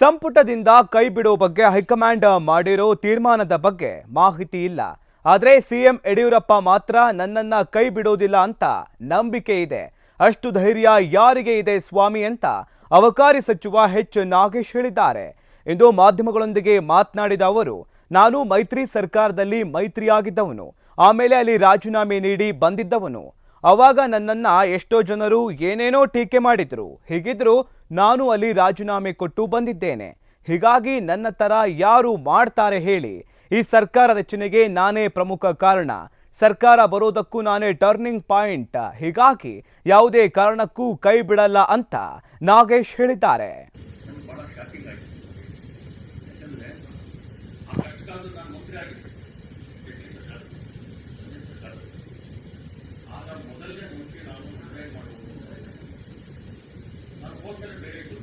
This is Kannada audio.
ಸಂಪುಟದಿಂದ ಕೈ ಬಿಡೋ ಬಗ್ಗೆ ಹೈಕಮಾಂಡ್ ಮಾಡಿರೋ ತೀರ್ಮಾನದ ಬಗ್ಗೆ ಮಾಹಿತಿ ಇಲ್ಲ. ಆದರೆ ಸಿಎಂ ಯಡಿಯೂರಪ್ಪ ಮಾತ್ರ ನನ್ನನ್ನ ಕೈ ಬಿಡೋದಿಲ್ಲ ಅಂತ ನಂಬಿಕೆ ಇದೆ. ಅಷ್ಟು ಧೈರ್ಯ ಯಾರಿಗೆ ಇದೆ ಸ್ವಾಮಿ ಅಂತ ಅವಕಾರಿ ಸಚಿವ ಎಚ್ ನಾಗೇಶ್ ಹೇಳಿದ್ದಾರೆ. ಎಂದು ಮಾಧ್ಯಮಗಳೊಂದಿಗೆ ಮಾತನಾಡಿದ ಅವರು, ನಾನು ಮೈತ್ರಿ ಸರ್ಕಾರದಲ್ಲಿ ಮೈತ್ರಿಯಾಗಿದ್ದವನು. ಆಮೇಲೆ ಅಲ್ಲಿ ರಾಜೀನಾಮೆ ನೀಡಿ ಬಂದಿದ್ದವನು. ಅವಾಗ ನನ್ನನ್ನ ಎಷ್ಟೋ ಜನರು ಏನೇನೋ ಟೀಕೆ ಮಾಡಿದ್ರು. ಹೀಗಿದ್ರು ನಾನು ಅಲ್ಲಿ ರಾಜೀನಾಮೆ ಕೊಟ್ಟು ಬಂದಿದ್ದೇನೆ. ಹೀಗಾಗಿ ನನ್ನ ತರ ಯಾರು ಮಾಡ್ತಾರೆ ಹೇಳಿ. ಈ ಸರ್ಕಾರ ರಚನೆಗೆ ನಾನೇ ಪ್ರಮುಖ ಕಾರಣ. ಸರ್ಕಾರ ಬರೋದಕ್ಕೂ ನಾನೇ ಟರ್ನಿಂಗ್ ಪಾಯಿಂಟ್ ಹೀಗಾಗಿ ಯಾವುದೇ ಕಾರಣಕ್ಕೂ ಕೈ ಬಿಡಲ್ಲ ಅಂತ ನಾಗೇಶ್ ಹೇಳಿದ್ದಾರೆ. ಅದರಲ್ಲೇ ಮುಚ್ಚಿ ನಾವು ನಿರ್ಣಯ ಮಾಡಬಹುದು ಡೈರೆಕ್ಟ್